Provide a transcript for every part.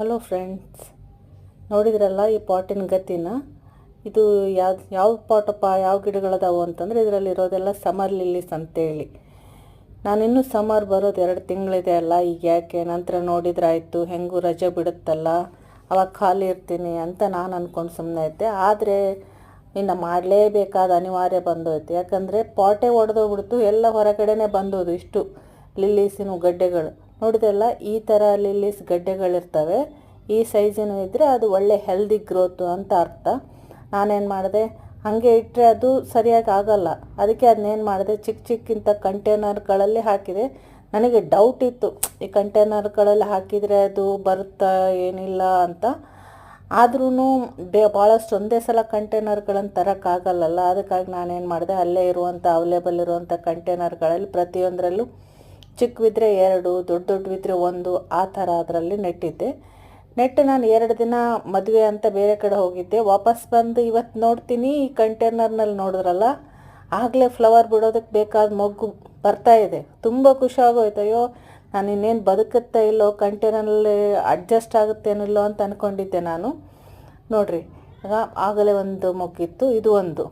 Hello friends ನೋಡಿದ್ರಲ್ಲ ಈ ಪಾಟಿನ ಗತಿನ? ಇದು ಯಾವ್ದು ಯಾವ ಪಾಟಪ್ಪ ಯಾವ ಗಿಡಗಳದಾವು ಅಂತಂದರೆ ಇದರಲ್ಲಿ ಇರೋದೆಲ್ಲ ಸಮರ್ ಲಿಲ್ಲಿಸ್ ಅಂತೇಳಿ. ನಾನಿನ್ನೂ ಸಮರ್ ಬರೋದು ಎರಡು ತಿಂಗಳಿದೆ ಅಲ್ಲ, ಈಗ ಯಾಕೆ? ನಂತರ ನೋಡಿದ್ರೆ ಆಯಿತು ಹೆಂಗೂ ರಜೆ ಬಿಡುತ್ತಲ್ಲ, ಅವಾಗ ಖಾಲಿ ಇರ್ತೀನಿ ಅಂತ ನಾನು ಅಂದ್ಕೊಂಡು ಸುಮ್ಮನೆ ಇದ್ದೆ. ಆದರೆ ಇನ್ನು ಮಾಡಲೇಬೇಕಾದ ಅನಿವಾರ್ಯ ಬಂದೋಯ್ತು. ಯಾಕಂದರೆ ಪಾಟೇ ಒಡೆದೋಗ್ಬಿಡ್ತು, ಎಲ್ಲ ಹೊರಗಡೆನೇ ಬಂದೋದು ಇಷ್ಟು ಲಿಲ್ಲಿಸಿನ ಗಡ್ಡೆಗಳು. ನೋಡಿದೆಲ್ಲ ಈ ಥರ ಲಿಲ್ಲೀಸ್ ಗಡ್ಡೆಗಳಿರ್ತವೆ. ಈ ಸೈಜಿನ ಇದ್ದರೆ ಅದು ಒಳ್ಳೆ ಹೆಲ್ದಿ ಗ್ರೋತು ಅಂತ ಅರ್ಥ. ನಾನೇನು ಮಾಡಿದೆ, ಹಾಗೆ ಇಟ್ಟರೆ ಅದು ಸರಿಯಾಗಿ ಆಗಲ್ಲ. ಅದಕ್ಕೆ ಅದನ್ನೇನು ಮಾಡಿದೆ ಚಿಕ್ಕ ಚಿಕ್ಕಿಂತ ಕಂಟೈನರ್ಗಳಲ್ಲಿ ಹಾಕಿದೆ. ನನಗೆ ಡೌಟ್ ಇತ್ತು, ಈ ಕಂಟೈನರ್ಗಳಲ್ಲಿ ಹಾಕಿದರೆ ಅದು ಬರುತ್ತಾ ಏನಿಲ್ಲ ಅಂತ. ಆದ್ರೂ ಬೇ ಭಾಳಷ್ಟು ಒಂದೇ ಸಲ ಕಂಟೈನರ್ಗಳನ್ನು ತರೋಕ್ಕಾಗಲ್ಲಲ್ಲ ಅದಕ್ಕಾಗಿ ನಾನೇನು ಮಾಡಿದೆ, ಅಲ್ಲೇ ಇರುವಂಥ ಅವೈಲೇಬಲ್ ಇರುವಂಥ ಕಂಟೈನರ್ಗಳಲ್ಲಿ ಪ್ರತಿಯೊಂದರಲ್ಲೂ ಚಿಕ್ಕವಿದ್ರೆ ಎರಡು ದೊಡ್ಡ ದೊಡ್ಡವಿದ್ರೆ ಒಂದು, ಆ ಥರ ಅದರಲ್ಲಿ ನೆಟ್ಟಿದ್ದೆ. ನೆಟ್ಟು ನಾನು ಎರಡು ದಿನ ಮದುವೆ ಅಂತ ಬೇರೆ ಕಡೆ ಹೋಗಿದ್ದೆ. ವಾಪಸ್ ಬಂದು ಇವತ್ತು ನೋಡ್ತೀನಿ, ಈ ಕಂಟೈನರ್ನಲ್ಲಿ ನೋಡಿದ್ರಲ್ಲ, ಆಗಲೇ ಫ್ಲವರ್ ಬಿಡೋದಕ್ಕೆ ಬೇಕಾದ ಮೊಗ್ಗು ಬರ್ತಾ ಇದೆ. ತುಂಬ ಖುಷಿಯಾಗೋಯ್ತು. ಅಯ್ಯೋ, ನಾನು ಇನ್ನೇನು ಬದುಕುತ್ತಾ ಇಲ್ಲೋ, ಕಂಟೈನರ್ನಲ್ಲಿ ಅಡ್ಜಸ್ಟ್ ಆಗುತ್ತೇನಿಲ್ಲೋ ಅಂತ ಅಂದ್ಕೊಂಡಿದ್ದೆ ನಾನು. ನೋಡಿರಿ ಆಗ ಆಗಲೇ ಒಂದು ಮೊಗ್ಗಿತ್ತು, ಇದು ಒಂದು.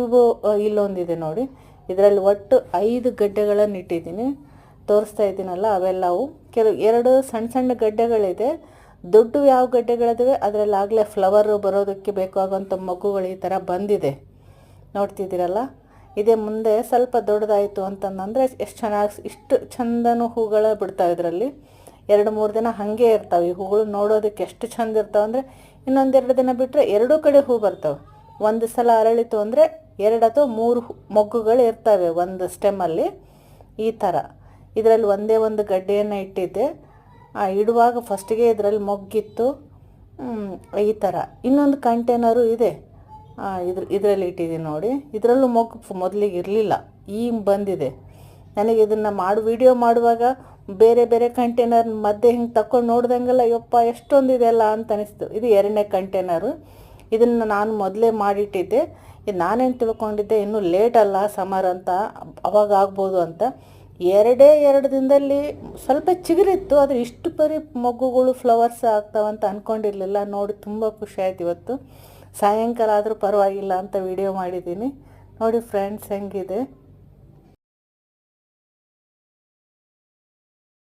ಇವು, ಇಲ್ಲೊಂದಿದೆ ನೋಡಿ. ಇದರಲ್ಲಿ ಒಟ್ಟು ಐದು ಗಡ್ಡೆಗಳನ್ನು ಇಟ್ಟಿದ್ದೀನಿ. ತೋರಿಸ್ತಾ ಇದ್ದೀನಲ್ಲ, ಅವೆಲ್ಲವು. ಕೆಲವು ಎರಡು ಸಣ್ಣ ಸಣ್ಣ ಗಡ್ಡೆಗಳಿದೆ. ದೊಡ್ಡ ಯಾವ ಗಡ್ಡೆಗಳಿದಾವೆ ಅದರಲ್ಲಿ ಆಗಲೇ ಫ್ಲವರು ಬರೋದಕ್ಕೆ ಬೇಕಾಗುವಂಥ ಮಗುಗಳು ಈ ಥರ ಬಂದಿದೆ. ನೋಡ್ತಿದ್ದೀರಲ್ಲ? ಇದೇ ಮುಂದೆ ಸ್ವಲ್ಪ ದೊಡ್ಡದಾಯಿತು ಅಂತಂದರೆ ಎಷ್ಟು ಚೆನ್ನಾಗಿ, ಇಷ್ಟು ಚಂದನೂ ಹೂಗಳು ಬಿಡ್ತಾವೆ ಇದರಲ್ಲಿ. ಎರಡು ಮೂರು ದಿನ ಹಾಗೆ ಇರ್ತಾವೆ. ಈ ಹೂಗಳು ನೋಡೋದಕ್ಕೆ ಎಷ್ಟು ಚಂದ ಇರ್ತಾವೆ ಅಂದರೆ ಇನ್ನೊಂದೆರಡು ದಿನ ಬಿಟ್ಟರೆ ಎರಡೂ ಕಡೆ ಹೂ ಬರ್ತವೆ. ಒಂದು ಸಲ ಅರಳಿತು ಅಂದರೆ ಎರಡು ಅಥವಾ ಮೂರು ಮೊಗ್ಗುಗಳು ಇರ್ತವೆ ಒಂದು ಸ್ಟೆಮ್ಮಲ್ಲಿ ಈ ಥರ. ಇದರಲ್ಲಿ ಒಂದೇ ಒಂದು ಗಡ್ಡೆಯನ್ನು ಇಟ್ಟಿದ್ದೆ. ಇಡುವಾಗ ಫಸ್ಟಿಗೆ ಇದರಲ್ಲಿ ಮೊಗ್ಗಿತ್ತು. ಈ ಥರ ಇನ್ನೊಂದು ಕಂಟೈನರು ಇದೆ. ಇದ್ರ, ಇದರಲ್ಲಿ ಇಟ್ಟಿದ್ದೀನಿ ನೋಡಿ. ಇದರಲ್ಲೂ ಮೊಗ್ಗು ಮೊದಲಿಗೆ ಇರಲಿಲ್ಲ. ಈಗ ಬಂದಿದೆ. ನನಗೆ ಇದನ್ನು ಮಾಡು ವಿಡಿಯೋ ಮಾಡುವಾಗ ಬೇರೆ ಬೇರೆ ಕಂಟೈನರ್ ಮಧ್ಯೆ ಹಿಂಗೆ ತಕೊಂಡು ನೋಡ್ದಂಗೆಲ್ಲ, ಯಪ್ಪ, ಎಷ್ಟೊಂದಿದೆ ಅಲ್ಲ ಅಂತ ಅನಿಸ್ತು. ಇದು ಎರಡನೇ ಕಂಟೈನರು ಇದನ್ನು ನಾನು ಮೊದಲೇ ಮಾಡಿಟ್ಟಿದ್ದೆ. ಇದು ನಾನೇನು ತಿಳ್ಕೊಂಡಿದ್ದೆ, ಇನ್ನೂ ಲೇಟ್ ಅಲ್ಲ ಸಮರ್ ಅಂತ, ಅವಾಗ ಆಗ್ಬೋದು ಅಂತ. ಎರಡೇ ಎರಡು ದಿನದಲ್ಲಿ ಸ್ವಲ್ಪ ಚಿಗುರಿತ್ತು, ಆದರೆ ಇಷ್ಟು ಪರಿ ಮೊಗ್ಗುಗಳು ಫ್ಲವರ್ಸ್ ಆಗ್ತಾವಂತ ಅಂದ್ಕೊಂಡಿರಲಿಲ್ಲ ನೋಡಿ, ತುಂಬ ಖುಷಿ ಆಯ್ತು ಇವತ್ತು. ಸಾಯಂಕಾಲ ಆದರೂ ಪರವಾಗಿಲ್ಲ ಅಂತ ವಿಡಿಯೋ ಮಾಡಿದ್ದೀನಿ. ನೋಡಿ ಫ್ರೆಂಡ್ಸ್ ಹೆಂಗಿದೆ.